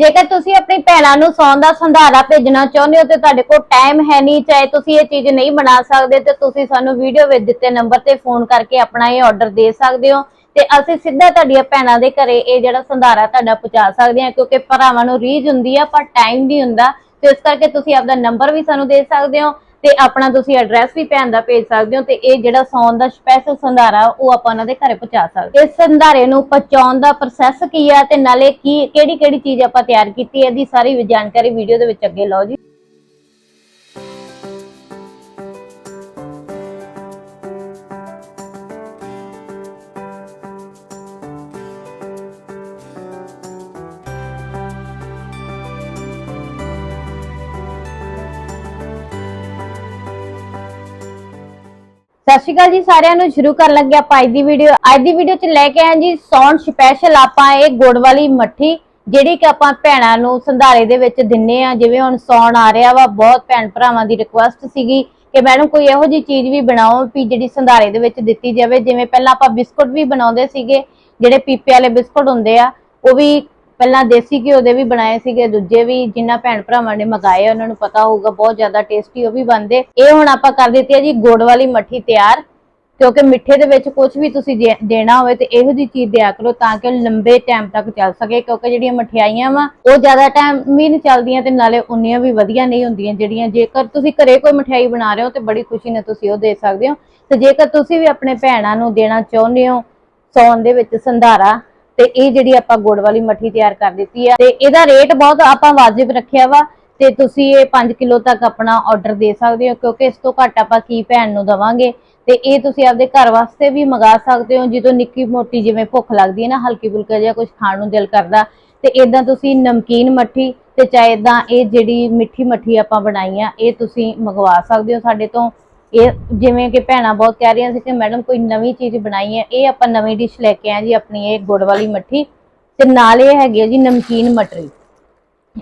ਜੇਕਰ ਤੁਸੀਂ ਆਪਣੀ ਭੈਣਾਂ ਨੂੰ ਸੌਣ ਦਾ ਸੰਧਾਰਾ ਭੇਜਣਾ ਚਾਹੁੰਦੇ ਹੋ ਤੇ ਤੁਹਾਡੇ ਕੋਲ ਟਾਈਮ ਹੈ ਨਹੀਂ, ਚਾਹੇ ਤੁਸੀਂ ਇਹ ਚੀਜ਼ ਨਹੀਂ ਬਣਾ ਸਕਦੇ ਤੇ ਤੁਸੀਂ ਸਾਨੂੰ ਵੀਡੀਓ ਵਿੱਚ ਦਿੱਤੇ ਨੰਬਰ ਤੇ ਫੋਨ ਕਰਕੇ ਆਪਣਾ ਇਹ ਆਰਡਰ ਦੇ ਸਕਦੇ ਹੋ ਤੇ ਅਸੀਂ ਸਿੱਧਾ ਤੁਹਾਡੀਆਂ ਭੈਣਾਂ ਦੇ ਘਰੇ ਇਹ ਜਿਹੜਾ ਸੰਧਾਰਾ ਤੁਹਾਡਾ ਪਹੁੰਚਾ ਸਕਦੇ ਹਾਂ, ਕਿਉਂਕਿ ਭਰਾਵਾਂ ਨੂੰ ਰੀਝ ਹੁੰਦੀ ਆ, ਪਰ ਟਾਈਮ ਨਹੀਂ ਹੁੰਦਾ, ਤੇ ਇਸ ਕਰਕੇ ਤੁਸੀਂ ਆਪਦਾ ਨੰਬਰ ਵੀ ਸਾਨੂੰ ਦੇ ਸਕਦੇ ਹੋ ਤੇ ਆਪਣਾ ਤੁਸੀਂ ਐਡਰੈਸ ਵੀ ਭੈਣ ਦਾ ਭੇਜ ਸਕਦੇ ਹੋ ਤੇ ਇਹ ਜਿਹੜਾ ਸੌਣ ਦਾ ਸਪੈਸ਼ਲ ਸੰਧਾਰਾ, ਉਹ ਆਪਾਂ ਉਹਨਾਂ ਦੇ ਘਰੇ ਪਹੁੰਚਾ ਸਕਦੇ ਇਸ ਸੰਧਾਰੇ ਨੂੰ ਪਹੁੰਚਾਉਣ ਦਾ ਪ੍ਰੋਸੈਸ ਕੀ ਆ ਤੇ ਨਾਲੇ ਕੀ ਕਿਹੜੀ ਕਿਹੜੀ ਚੀਜ਼ ਆਪਾਂ ਤਿਆਰ ਕੀਤੀ ਹੈ, ਇਹਦੀ ਸਾਰੀ ਜਾਣਕਾਰੀ ਵੀਡੀਓ ਦੇ ਵਿੱਚ ਅੱਗੇ ਲਓ ਜੀ। ਸਤਿ ਸ਼੍ਰੀ ਅਕਾਲ ਜੀ, ਸਾਰਿਆਂ ਨੂੰ ਸ਼ੁਰੂ ਕਰਨ ਲੱਗੇ ਆਪਾਂ ਅੱਜ ਦੀ ਵੀਡੀਓ ਅੱਜ ਦੀ ਵੀਡੀਓ ਚ ਲੈ ਕੇ ਆਏ ਜੀ ਸੌਣ ਸਪੈਸ਼ਲ ਆਪਾਂ ਇਹ ਗੁੜ ਵਾਲੀ ਮੱਠੀ, ਜਿਹੜੀ ਕਿ ਆਪਾਂ ਭੈਣਾਂ ਨੂੰ ਸੰਧਾਰੇ ਦੇ ਵਿੱਚ ਦਿੰਨੇ ਆ ਜਿਵੇਂ ਹੁਣ ਸੌਣ ਆ ਰਿਹਾ ਵਾ, ਬਹੁਤ ਭੈਣ ਭਰਾਵਾਂ ਦੀ ਰਿਕੁਐਸਟ ਸੀਗੀ ਕਿ ਮੈਡਮ ਕੋਈ ਇਹੋ ਜੀ ਚੀਜ਼ ਵੀ ਬਣਾਓ ਵੀ ਜਿਹੜੀ ਸੰਧਾਰੇ ਦੇ ਵਿੱਚ ਦਿੱਤੀ ਜਾਵੇ। ਜਿਵੇਂ ਪਹਿਲਾਂ ਆਪਾਂ ਬਿਸਕੁਟ ਵੀ ਬਣਾਉਂਦੇ ਸੀਗੇ, ਜਿਹੜੇ ਪੀਪੇ ਵਾਲੇ ਬਿਸਕੁਟ ਹੁੰਦੇ ਆ, ਉਹ ਵੀ ਪਹਿਲਾਂ ਦੇਸੀ ਘਿਓ ਦੇ ਵੀ ਬਣਾਏ ਸੀਗੇ, ਦੂਜੇ ਵੀ ਜਿਨ੍ਹਾਂ ਭੈਣ ਭਰਾਵਾਂ ਨੇ ਮੰਗਾਏ, ਉਹਨਾਂ ਨੂੰ ਪਤਾ ਹੋਊਗਾ, ਬਹੁਤ ਜ਼ਿਆਦਾ ਟੇਸਟੀ ਉਹ ਵੀ ਬਣਦੇ। ਇਹ ਹੁਣ ਆਪਾਂ ਕਰ ਦਿੱਤੀ ਹੈ ਜੀ ਗੁੜ ਵਾਲੀ ਮੱਠੀ ਤਿਆਰ, ਕਿਉਂਕਿ ਮਿੱਠੇ ਦੇ ਵਿੱਚ ਕੁਝ ਵੀ ਤੁਸੀਂ ਦੇਣਾ ਹੋਵੇ ਤੇ ਇਹੋ ਜੀ ਚੀਜ਼ ਦਿਆ ਕਰੋ ਤਾਂ ਕਿ ਲੰਬੇ ਟਾਈਮ ਤੱਕ ਚੱਲ ਸਕੇ, ਕਿਉਂਕਿ ਜਿਹੜੀਆਂ ਮਠਿਆਈਆਂ ਵਾ, ਉਹ ਜ਼ਿਆਦਾ ਟਾਈਮ ਵੀ ਨਹੀਂ ਚੱਲਦੀਆਂ ਤੇ ਨਾਲੇ ਉਨੀਆਂ ਵੀ ਵਧੀਆ ਨਹੀਂ ਹੁੰਦੀਆਂ ਜਿਹੜੀਆਂ, ਜੇਕਰ ਤੁਸੀਂ ਘਰੇ ਕੋਈ ਮਠਿਆਈ ਬਣਾ ਰਹੇ ਹੋ ਤੇ ਬੜੀ ਖੁਸ਼ੀ ਨਾਲ ਤੁਸੀਂ ਉਹ ਦੇ ਸਕਦੇ ਹੋ। ਤੇ ਜੇਕਰ ਤੁਸੀਂ ਵੀ ਆਪਣੇ ਭੈਣਾਂ ਨੂੰ ਦੇਣਾ ਚਾਹੁੰਦੇ ਹੋ, ਸੌਣ ਦੇ ਵਿੱਚ ਸੰਧਾਰਾ ਤੇ ਇਹ ਜਿਹੜੀ ਆਪਾਂ ਗੁੜ ਵਾਲੀ ਮੱਠੀ ਤਿਆਰ ਕਰ ਦਿੱਤੀ ਆ, ਤੇ ਇਹਦਾ ਰੇਟ ਬਹੁਤ ਆਪਾਂ ਵਾਜਿਬ ਰੱਖਿਆ ਵਾ, ਤੇ ਤੁਸੀਂ ਇਹ 5 ਕਿਲੋ ਤੱਕ ਆਪਣਾ ਆਰਡਰ ਦੇ ਸਕਦੇ ਹੋ, ਕਿਉਂਕਿ ਇਸ ਤੋਂ ਘੱਟ ਆਪਾਂ ਕੀ ਭੈਣ ਨੂੰ ਦਵਾਂਗੇ? ਤੇ ਇਹ ਤੁਸੀਂ ਆਪਦੇ ਘਰ ਵਾਸਤੇ ਵੀ ਮੰਗਾ ਸਕਦੇ ਹੋ, ਜਦੋਂ ਨਿੱਕੀ ਮੋਟੀ ਜਿਵੇਂ ਭੁੱਖ ਲੱਗਦੀ ਹੈ ਨਾ, ਹਲਕੀ ਫੁਲਕਾ ਜਿਹਾ ਕੁਝ ਖਾਣ ਨੂੰ ਦਿਲ ਕਰਦਾ, ਤੇ ਇਦਾਂ ਤੁਸੀਂ ਨਮਕੀਨ ਮੱਠੀ ਤੇ ਚਾਹੇ ਇਦਾਂ ਇਹ ਜਿਹੜੀ ਮਿੱਠੀ ਮੱਠੀ ਆਪਾਂ ਬਣਾਈ ਆ, ਇਹ ਤੁਸੀਂ ਮੰਗਵਾ ਸਕਦੇ ਹੋ ਸਾਡੇ ਤੋਂ। ਇਹ ਜਿਵੇਂ ਕਿ ਭੈਣਾਂ ਬਹੁਤ ਕਹਿ ਰਹੀਆਂ ਸੀ ਕਿ ਮੈਡਮ ਕੋਈ ਨਵੀਂ ਚੀਜ਼ ਬਣਾਈ ਹੈ, ਇਹ ਆਪਾਂ ਨਵੀਂ ਡਿਸ਼ ਲੈ ਕੇ ਆਏ ਜੀ ਆਪਣੀ ਇਹ ਗੁੜ ਵਾਲੀ ਮੱਠੀ ਤੇ ਨਾਲ ਇਹ ਹੈਗੀ ਹੈ ਜੀ ਨਮਕੀਨ ਮਟਰੀ।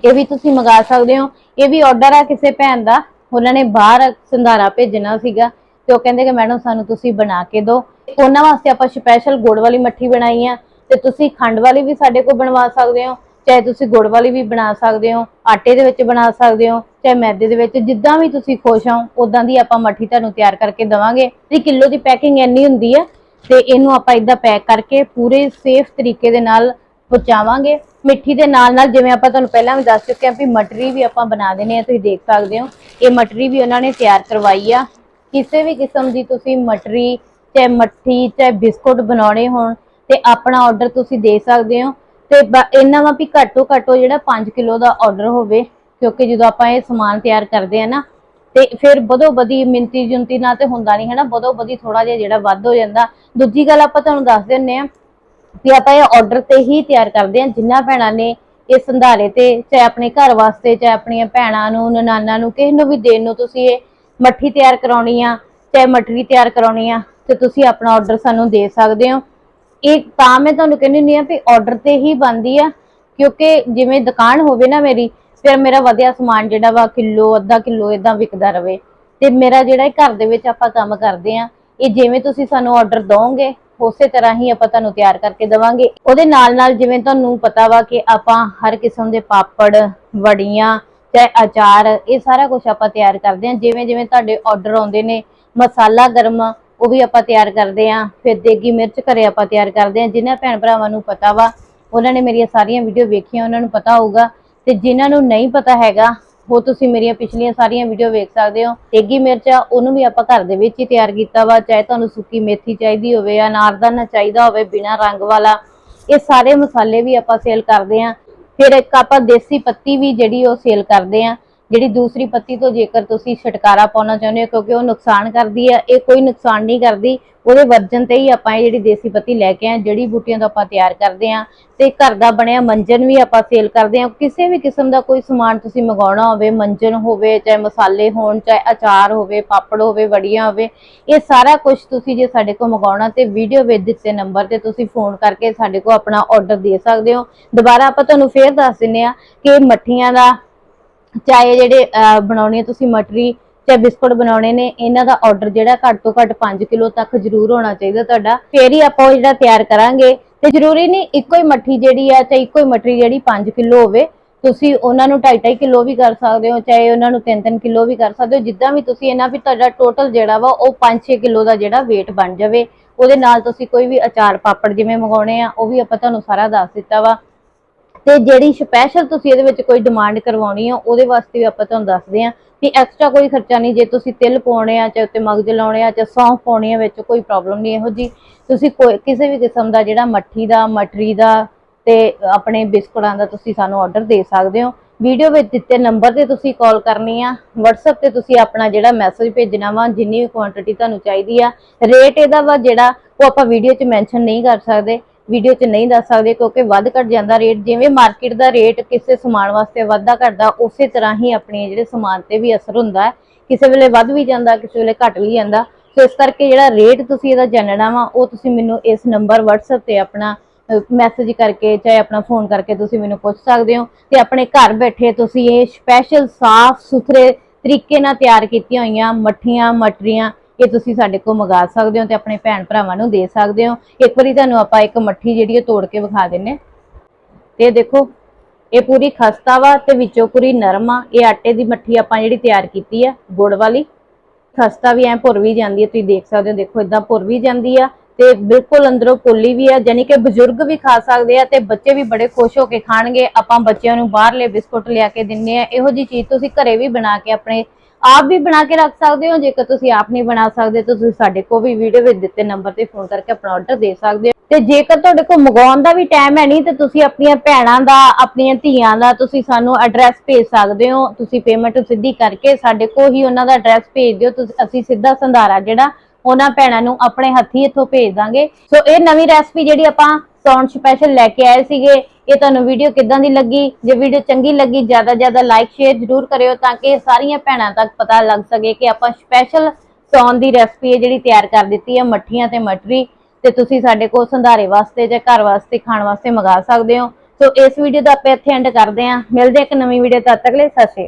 ਇਹ ਵੀ ਤੁਸੀਂ ਮੰਗਾ ਸਕਦੇ ਹੋ। ਇਹ ਵੀ ਆਰਡਰ ਆ ਕਿਸੇ ਭੈਣ ਦਾ, ਉਹਨਾਂ ਨੇ ਬਾਹਰ ਸੰਧਾਰਾ ਭੇਜਣਾ ਸੀਗਾ ਤੇ ਉਹ ਕਹਿੰਦੇ ਕਿ ਮੈਡਮ ਸਾਨੂੰ ਤੁਸੀਂ ਬਣਾ ਕੇ ਦਿਓ। ਉਹਨਾਂ ਵਾਸਤੇ ਆਪਾਂ ਸਪੈਸ਼ਲ ਗੁੜ ਵਾਲੀ ਮੱਠੀ ਬਣਾਈ ਆ ਤੇ ਤੁਸੀਂ ਖੰਡ ਵਾਲੀ ਵੀ ਸਾਡੇ ਕੋਲ ਬਣਵਾ ਸਕਦੇ ਹੋ। ਚਾਹੇ ਤੁਸੀਂ ਗੁੜ ਵਾਲੀ ਵੀ ਬਣਾ ਸਕਦੇ ਹੋ, ਆਟੇ ਦੇ ਵਿੱਚ ਬਣਾ ਸਕਦੇ ਹੋ, ਚਾਹੇ ਮੈਦੇ ਦੇ ਵਿੱਚ, ਜਿੱਦਾਂ ਵੀ ਤੁਸੀਂ ਖੁਸ਼ ਹੋ ਉਦਾਂ ਦੀ ਆਪਾਂ ਮੱਠੀ ਤੁਹਾਨੂੰ ਤਿਆਰ ਕਰਕੇ ਦਵਾਂਗੇ। ਤੇ ਕਿਲੋ ਦੀ ਪੈਕਿੰਗ ਇੰਨੀ ਹੁੰਦੀ ਆ, ਤੇ ਇਹਨੂੰ ਆਪਾਂ ਇਦਾਂ ਪੈਕ ਕਰਕੇ ਪੂਰੇ ਸੇਫ ਤਰੀਕੇ ਦੇ ਨਾਲ ਪਹੁੰਚਾਵਾਂਗੇ। ਮਿੱਠੀ ਦੇ ਨਾਲ ਨਾਲ ਜਿਵੇਂ ਆਪਾਂ ਤੁਹਾਨੂੰ ਪਹਿਲਾਂ ਵੀ ਦੱਸ ਚੁੱਕੇ ਹਾਂ ਵੀ ਮਟਰੀ ਵੀ ਆਪਾਂ ਬਣਾ ਦੇਣੇ ਆ, ਤੁਸੀਂ ਦੇਖ ਸਕਦੇ ਹੋ। ਇਹ ਮਟਰੀ ਵੀ ਉਹਨਾਂ ਨੇ ਤਿਆਰ ਕਰਵਾਈ ਆ। ਕਿਸੇ ਵੀ ਕਿਸਮ ਦੀ ਤੁਸੀਂ ਮਟਰੀ, ਚਾਹੇ ਮੱਠੀ, ਚਾਹੇ ਬਿਸਕੁਟ ਬਣਾਉਣੇ ਹੋਣ, ਤੇ ਆਪਣਾ ਆਰਡਰ ਤੁਸੀਂ ਦੇ ਸਕਦੇ ਹੋ। ਤੇ ਬ- ਇਹਨਾਂ ਵਾ ਵੀ ਘੱਟੋ ਘੱਟੋ ਜਿਹੜਾ 5 ਕਿਲੋ ਦਾ ਆਰਡਰ ਹੋਵੇ, ਕਿਉਂਕਿ ਜਦੋਂ ਆਪਾਂ ਇਹ ਸਮਾਨ ਤਿਆਰ ਕਰਦੇ ਆ ਨਾ, ਤੇ ਫਿਰ ਬਦੋ ਬਦੀ ਮਿੰਤੀ ਜੁੰਤੀ ਨਾਲ ਤੇ ਹੁੰਦਾ ਨਹੀਂ ਹੈ ਨਾ ਬਦੋ ਬਦੀ ਥੋੜਾ ਜਿਹਾ ਜਿਹੜਾ ਵੱਧ ਹੋ ਜਾਂਦਾ। ਦੂਜੀ ਗੱਲ ਆਪਾਂ ਤੁਹਾਨੂੰ ਦੱਸ ਦਿੰਨੇ ਆ ਵੀ ਆਪਾਂ ਇਹ ਆਰਡਰ ਤੇ ਹੀ ਤਿਆਰ ਕਰਦੇ ਹਾਂ, ਜਿੰਨਾ ਭੈਣਾਂ ਨੇ ਇਹ ਸੰਧਾਰੇ ਤੇ, ਚਾਹੇ ਆਪਣੇ ਘਰ ਵਾਸਤੇ, ਚਾਹੇ ਆਪਣੀਆਂ ਭੈਣਾਂ ਨੂੰ ਨਨਾਨਾ ਨੂੰ, ਕਿਸੇ ਨੂੰ ਵੀ ਦੇਣ ਨੂੰ ਤੁਸੀਂ ਇਹ ਮੱਠੀ ਤਿਆਰ ਕਰਾਉਣੀ ਆ, ਚਾਹੇ ਮਟਰੀ ਤਿਆਰ ਕਰਾਉਣੀ ਆ, ਤੇ ਤੁਸੀਂ ਆਪਣਾ ਆਰਡਰ ਸਾਨੂੰ ਦੇ ਸਕਦੇ ਹੋ। ਇਹ ਤਾਂ ਮੈਂ ਤੁਹਾਨੂੰ ਕਹਿੰਦੀ ਹੁੰਦੀ ਆ ਵੀ ਆਰਡਰ ਤੇ ਹੀ ਬਣਦੀ ਆ, ਕਿਉਂਕਿ ਜਿਵੇਂ ਦੁਕਾਨ ਹੋਵੇ ਨਾ ਮੇਰੀ, ਫਿਰ ਮੇਰਾ ਵਧਿਆ ਸਮਾਨ ਜਿਹੜਾ ਵਾ ਕਿਲੋ, ਅੱਧਾ ਕਿਲੋ ਇਦਾਂ ਵਿਕਦਾ ਰਵੇ। ਤੇ ਮੇਰਾ ਜਿਹੜਾ ਘਰ ਦੇ ਵਿੱਚ ਆਪਾਂ ਕੰਮ ਕਰਦੇ ਆ ਇਹ ਜਿਵੇਂ ਤੁਸੀਂ ਸਾਨੂੰ ਆਰਡਰ ਦੋਗੇ ਉਸੇ ਤਰ੍ਹਾਂ ਹੀ ਆਪਾਂ ਤੁਹਾਨੂੰ ਤਿਆਰ ਕਰਕੇ ਦਵਾਂਗੇ। ਉਹਦੇ ਨਾਲ ਨਾਲ ਜਿਵੇਂ ਤੁਹਾਨੂੰ ਪਤਾ ਵਾ ਕਿ ਆਪਾਂ ਹਰ ਕਿਸਮ ਦੇ ਪਾਪੜ, ਵੜੀਆਂ, ਚਾਹੇ ਅਚਾਰ, ਇਹ ਸਾਰਾ ਕੁਝ ਆਪਾਂ ਤਿਆਰ ਕਰਦੇ ਹਾਂ। ਜਿਵੇਂ ਜਿਵੇਂ ਤੁਹਾਡੇ ਆਰਡਰ ਆਉਂਦੇ ਨੇ, ਮਸਾਲਾ ਗਰਮ ਉਹ ਵੀ ਆਪਾਂ ਤਿਆਰ ਕਰਦੇ ਹਾਂ। ਫਿਰ ਦੇਗੀ ਮਿਰਚ ਘਰੇ ਆਪਾਂ ਤਿਆਰ ਕਰਦੇ ਹਾਂ। ਜਿਨ੍ਹਾਂ ਭੈਣ ਭਰਾਵਾਂ ਨੂੰ ਪਤਾ ਵਾ, ਉਹਨਾਂ ਨੇ ਮੇਰੀਆਂ ਸਾਰੀਆਂ ਵੀਡੀਓ ਵੇਖੀਆਂ, ਉਹਨਾਂ ਨੂੰ ਪਤਾ ਹੋਊਗਾ। ਤੇ ਜਿਨ੍ਹਾਂ ਨੂੰ ਨਹੀਂ ਪਤਾ ਹੈਗਾ, ਉਹ ਤੁਸੀਂ ਮੇਰੀਆਂ ਪਿਛਲੀਆਂ ਸਾਰੀਆਂ ਵੀਡੀਓ ਵੇਖ ਸਕਦੇ ਹੋ। ਦੇਗੀ ਮਿਰਚ ਆ, ਉਹਨੂੰ ਵੀ ਆਪਾਂ ਘਰ ਦੇ ਵਿੱਚ ਹੀ ਤਿਆਰ ਕੀਤਾ ਵਾ। ਚਾਹੇ ਤੁਹਾਨੂੰ ਸੁੱਕੀ ਮੇਥੀ ਚਾਹੀਦੀ ਹੋਵੇ ਅਨਾਰਦਾਨਾ ਚਾਹੀਦਾ ਹੋਵੇ, ਬਿਨਾਂ ਰੰਗ ਵਾਲਾ। ਇਹ ਸਾਰੇ ਮਸਾਲੇ ਵੀ ਆਪਾਂ ਸੇਲ ਕਰਦੇ ਆਂ ਫਿਰ ਇੱਕ ਆਪਾਂ ਦੇਸੀ ਪੱਤੀ ਵੀ ਜਿਹੜੀ ਉਹ ਸੇਲ ਕਰਦੇ ਆਂ ਜਿਹੜੀ ਦੂਸਰੀ ਪੱਤੀ ਤੋਂ ਜੇਕਰ ਤੁਸੀਂ ਛਟਕਾਰਾ ਪਾਉਣਾ ਚਾਹੁੰਦੇ ਹੋ ਕਿਉਂਕਿ ਉਹ ਨੁਕਸਾਨ ਕਰਦੀ ਆ, ਇਹ ਕੋਈ ਨੁਕਸਾਨ ਨਹੀਂ ਕਰਦੀ, ਉਹਦੇ ਵਰਜਨ ਤੇ ਹੀ ਆਪਾਂ ਇਹ ਜਿਹੜੀ ਦੇਸੀ ਪੱਤੀ ਲੈ ਕੇ ਆਏ ਜੜੀ ਬੂਟੀਆਂ ਤੋਂ ਆਪਾਂ ਤਿਆਰ ਕਰਦੇ ਆਂ ਤੇ ਘਰ ਦਾ ਬਣਿਆ ਮੰਜਨ ਵੀ ਆਪਾਂ ਸੇਲ ਕਰਦੇ ਆਂ ਕਿਸੇ ਵੀ ਕਿਸਮ ਦਾ ਕੋਈ ਸਮਾਨ ਤੁਸੀਂ ਮੰਗਾਉਣਾ ਹੋਵੇ, ਮੰਜਨ ਹੋਵੇ, ਚਾਹੇ ਮਸਾਲੇ ਹੋਣ, ਚਾਹੇ ਅਚਾਰ ਹੋਵੇ, ਪਾਪੜ ਹੋਵੇ, ਵੜੀਆਂ ਹੋਵੇ, ਇਹ ਸਾਰਾ ਕੁਝ ਤੁਸੀਂ ਜੇ ਸਾਡੇ ਕੋਲ ਮੰਗਾਉਣਾ ਤੇ ਵੀਡੀਓ ਵਿੱਚ ਦਿੱਤੇ ਨੰਬਰ ਤੇ ਤੁਸੀਂ ਫੋਨ ਕਰਕੇ ਸਾਡੇ ਕੋਲ ਆਪਣਾ ਆਰਡਰ ਦੇ ਸਕਦੇ ਹੋ। ਦੁਬਾਰਾ ਆਪਾਂ ਤੁਹਾਨੂੰ ਫੇਰ ਦੱਸ ਦਿੰਨੇ ਆ ਕਿ ਮੱਠੀਆਂ ਦਾ ਚਾਹੇ ਜਿਹੜੇ ਬਣਾਉਣੇ ਆ ਤੁਸੀਂ ਮਟਰੀ ਚਾਹੇ ਬਿਸਕੁਟ ਬਣਾਉਣੇ ਨੇ, ਇਹਨਾਂ ਦਾ ਆਰਡਰ ਜਿਹੜਾ ਘੱਟ ਤੋਂ ਘੱਟ 5 ਕਿਲੋ ਤੱਕ ਜ਼ਰੂਰ ਹੋਣਾ ਚਾਹੀਦਾ ਤੁਹਾਡਾ। ਫੇਰ ਹੀ ਆਪਾਂ ਉਹ ਜਿਹੜਾ ਤਿਆਰ ਕਰਾਂਗੇ। ਤੇ ਜ਼ਰੂਰੀ ਨਹੀਂ ਇੱਕੋ ਹੀ ਮੱਠੀ ਜਿਹੜੀ ਆ ਚਾਹੇ ਇੱਕੋ ਹੀ ਮਟਰੀ ਜਿਹੜੀ 5 ਕਿਲੋ ਹੋਵੇ। ਤੁਸੀਂ ਉਹਨਾਂ ਨੂੰ 2.5 ਕਿਲੋ ਵੀ ਕਰ ਸਕਦੇ ਹੋ, ਚਾਹੇ ਉਹਨਾਂ ਨੂੰ 3-3 ਕਿਲੋ ਵੀ ਕਰ ਸਕਦੇ ਹੋ। ਜਿੱਦਾਂ ਵੀ ਤੁਸੀਂ ਇਹਨਾਂ ਵੀ ਤੁਹਾਡਾ ਟੋਟਲ ਜਿਹੜਾ ਵਾ, ਉਹ 5-6 ਕਿਲੋ ਦਾ ਜਿਹੜਾ weight ਬਣ ਜਾਵੇ। ਉਹਦੇ ਨਾਲ ਤੁਸੀਂ ਕੋਈ ਵੀ ਅਚਾਰ ਪਾਪੜ ਜਿਵੇਂ ਮੰਗਾਉਣੇ ਆ, ਉਹ ਵੀ ਆਪਾਂ ਤੁਹਾਨੂੰ ਸਾਰਾ ਦੱਸ ਦਿੱਤਾ ਵਾ। ਤੇ ਜਿਹੜੀ ਸਪੈਸ਼ਲ ਤੁਸੀਂ ਇਹਦੇ ਵਿੱਚ ਕੋਈ ਡਿਮਾਂਡ ਕਰਵਾਉਣੀ ਆ, ਉਹਦੇ ਵਾਸਤੇ ਵੀ ਆਪਾਂ ਤੁਹਾਨੂੰ ਦੱਸਦੇ ਆ ਕਿ ਐਕਸਟਰਾ ਕੋਈ ਖਰਚਾ ਨਹੀਂ, ਜੇ ਤੁਸੀਂ ਤਿਲ ਪਾਉਣੇ ਆ, ਚਾਹੇ ਉੱਤੇ ਮਗਜ ਲਾਉਣੇ ਆ, ਚਾਹੇ ਸੌਂਫ ਪਾਉਣੀ ਆ, ਵਿੱਚ ਕੋਈ ਪ੍ਰੋਬਲਮ ਨਹੀਂ ਇਹੋ ਜੀ। ਤੁਸੀਂ ਕੋਈ, ਕਿਸੇ ਵੀ ਕਿਸਮ ਦਾ ਜਿਹੜਾ ਮੱਠੀ ਦਾ, ਮਟਰੀ ਦਾ ਤੇ ਆਪਣੇ ਬਿਸਕੁਟਾਂ ਦਾ ਤੁਸੀਂ ਸਾਨੂੰ ਆਰਡਰ ਦੇ ਸਕਦੇ ਹੋ। ਵੀਡੀਓ ਵਿੱਚ ਦਿੱਤੇ ਨੰਬਰ ਤੇ ਤੁਸੀਂ ਕਾਲ ਕਰਨੀ ਆ। WhatsApp ਤੇ ਤੁਸੀਂ ਆਪਣਾ ਜਿਹੜਾ ਮੈਸੇਜ ਭੇਜਣਾ ਵਾ, ਜਿੰਨੀ ਵੀ ਕੁਆਂਟੀਟੀ ਤੁਹਾਨੂੰ ਚਾਹੀਦੀ ਆ। ਰੇਟ ਇਹਦਾ ਵਾ ਜਿਹੜਾ, ਉਹ ਆਪਾਂ ਵੀਡੀਓ 'ਚ ਮੈਂਸ਼ਨ ਨਹੀਂ ਕਰ ਸਕਦੇ। ਵੀਡੀਓ 'ਚ ਨਹੀਂ ਦੱਸ ਸਕਦੇ ਕਿਉਂਕਿ ਵੱਧ ਘਟ ਜਾਂਦਾ ਰੇਟ ਜਿਵੇਂ ਮਾਰਕੀਟ ਦਾ ਰੇਟ ਕਿਸੇ ਸਮਾਨ ਵਾਸਤੇ ਵੱਧਦਾ ਘਟਦਾ, ਉਸੇ ਤਰ੍ਹਾਂ ਹੀ ਆਪਣੇ ਜਿਹੜੇ ਸਮਾਨ ਤੇ ਵੀ ਅਸਰ ਹੁੰਦਾ ਹੈ। ਕਿਸੇ ਵੇਲੇ ਵੱਧ ਵੀ ਜਾਂਦਾ, ਕਿਸੇ ਵੇਲੇ ਘਟ ਵੀ ਜਾਂਦਾ। ਸੋ ਇਸ ਕਰਕੇ ਜਿਹੜਾ ਰੇਟ ਤੁਸੀਂ ਇਹਦਾ ਜਾਣਨਾ ਵਾ, ਉਹ ਤੁਸੀਂ ਮੈਨੂੰ ਇਸ ਨੰਬਰ WhatsApp ਤੇ ਆਪਣਾ ਮੈਸੇਜ ਕਰਕੇ ਚਾਹੇ ਆਪਣਾ ਫੋਨ ਕਰਕੇ ਤੁਸੀਂ ਮੈਨੂੰ ਪੁੱਛ ਸਕਦੇ ਹੋ। ਤੇ ਆਪਣੇ ਘਰ ਬੈਠੇ ਤੁਸੀਂ ਇਹ ਸਪੈਸ਼ਲ ਸਾਫ਼ ਸੁਥਰੇ ਤਰੀਕੇ ਨਾਲ ਤਿਆਰ ਕੀਤੀਆਂ ਹੋਈਆਂ, ਮੱਠੀਆਂ, ਮਟਰੀਆਂ ਇਹ ਤੁਸੀਂ ਸਾਡੇ ਕੋਲ ਮੰਗਾ ਸਕਦੇ ਹੋ ਤੇ ਆਪਣੇ ਭੈਣ ਭਰਾਵਾਂ ਨੂੰ ਦੇ ਸਕਦੇ ਹੋ। ਇੱਕ ਵਾਰੀ ਤੁਹਾਨੂੰ ਆਪਾਂ ਇੱਕ ਮੱਠੀ ਜਿਹੜੀ ਉਹ ਤੋੜ ਕੇ ਵਿਖਾ ਦਿੰਨੇ ਤੇ ਇਹ ਦੇਖੋ, ਇਹ ਪੂਰੀ ਖਸਤਾ ਵਾ ਤੇ ਵਿੱਚੋਂ ਪੂਰੀ ਨਰਮ ਆ। ਇਹ ਆਟੇ ਦੀ ਮੱਠੀ ਆਪਾਂ ਜਿਹੜੀ ਤਿਆਰ ਕੀਤੀ ਆ, ਗੁੜ ਵਾਲੀ। ਖਸਤਾ ਵੀ ਐ ਭੁਰ ਵੀ ਜਾਂਦੀ ਹੈ ਤੁਸੀਂ ਦੇਖ ਸਕਦੇ ਹੋ, ਦੇਖੋ ਇਦਾਂ ਭੁਰ ਵੀ ਜਾਂਦੀ ਆ ਤੇ ਬਿਲਕੁਲ ਅੰਦਰੋਂ ਪੋਲੀ ਵੀ ਆ ਯਾਨੀ ਕਿ ਬਜ਼ੁਰਗ ਵੀ ਖਾ ਸਕਦੇ ਆ ਤੇ ਬੱਚੇ ਵੀ ਬੜੇ ਖੁਸ਼ ਹੋ ਕੇ ਖਾਣਗੇ। ਆਪਾਂ ਬੱਚਿਆਂ ਨੂੰ ਬਾਹਰਲੇ ਬਿਸਕੁਟ ਲਿਆ ਕੇ ਦਿੰਨੇ ਆ। ਇਹੋ ਜੀ ਚੀਜ਼ ਤੁਸੀਂ ਘਰੇ ਵੀ ਬਣਾ ਕੇ ਆਪਣੇ ਆਪ ਵੀ ਬਣਾ ਕੇ ਰੱਖ ਸਕਦੇ ਹੋ, ਜੇਕਰ ਤੁਸੀਂ ਆਪ ਨਹੀਂ ਬਣਾ ਸਕਦੇ ਤਾਂ ਤੁਸੀਂ ਸਾਡੇ ਕੋਲ ਵੀ ਵੀਡੀਓ ਵਿੱਚ ਦਿੱਤੇ ਨੰਬਰ ਤੇ ਫੋਨ ਕਰਕੇ ਆਪਣਾ ਆਰਡਰ ਦੇ ਸਕਦੇ ਹੋ। ਤੇ ਜੇਕਰ ਤੁਹਾਡੇ ਕੋਲ ਮੰਗਾਉਣ ਦਾ ਵੀ ਟਾਈਮ ਹੈ ਨਹੀਂ, ਤੇ ਤੁਸੀਂ ਆਪਣੀਆਂ ਭੈਣਾਂ ਦਾ, ਆਪਣੀਆਂ ਧੀਆਂ ਦਾ ਤੁਸੀਂ ਸਾਨੂੰ ਐਡਰੈਸ ਭੇਜ ਸਕਦੇ ਹੋ। ਤੁਸੀਂ ਪੇਮੈਂਟ ਸਿੱਧੀ ਕਰਕੇ ਸਾਡੇ ਕੋਲ ਹੀ ਉਹਨਾਂ ਦਾ ਐਡਰੈਸ ਭੇਜ ਦਿਓ। ਤੁਸੀਂ, ਅਸੀਂ ਸਿੱਧਾ ਸੰਧਾਰਾ ਜਿਹੜਾ, ਉਹਨਾਂ ਭੈਣਾਂ ਨੂੰ ਆਪਣੇ ਹੱਥੀ ਇੱਥੋਂ ਭੇਜ ਦਾਂਗੇ। ਸੋ ਇਹ ਨਵੀਂ ਰੈਸਪੀ ਜਿਹੜੀ ਆਪਾਂ ਸੌਂਡ ਸਪੈਸ਼ਲ ਲੈ ਕੇ ਆਏ ਸੀਗੇ। ਇਹ ਤੁਹਾਨੂੰ ਵੀਡੀਓ ਕਿੱਦਾਂ ਦੀ ਲੱਗੀ? ਜੇ ਵੀਡੀਓ ਚੰਗੀ ਲੱਗੀ, ਜ਼ਿਆਦਾ ਜ਼ਿਆਦਾ ਲਾਈਕ ਸ਼ੇਅਰ ਜਰੂਰ ਕਰਿਓ ਤਾਂ ਕਿ ਸਾਰੀਆਂ ਭੈਣਾਂ ਤੱਕ ਪਤਾ ਲੱਗ ਸਕੇ ਕਿ ਆਪਾਂ ਸਪੈਸ਼ਲ ਸੌਣ ਦੀ ਰੈਸਪੀ ਹੈ ਜਿਹੜੀ ਤਿਆਰ ਕਰ ਦਿੱਤੀ ਹੈ, ਮੱਠੀਆਂ ਤੇ ਮਟਰੀ ਤੇ ਤੁਸੀਂ ਸਾਡੇ ਕੋਲ ਸੰਧਾਰੇ ਵਾਸਤੇ ਜਾਂ ਘਰ ਵਾਸਤੇ, ਖਾਣ ਵਾਸਤੇ ਮੰਗਾ ਸਕਦੇ ਹੋ। ਸੋ ਇਸ ਵੀਡੀਓ ਦਾ ਆਪਾਂ ਇੱਥੇ ਐਂਡ ਕਰਦੇ ਹਾਂ। ਮਿਲਦੇ ਹਾਂ ਇੱਕ ਨਵੀਂ ਵੀਡੀਓ ਤਦ ਤੱਕ ਲਈ। ਸਤਿ ਸ਼੍ਰੀ ਅਕਾਲ।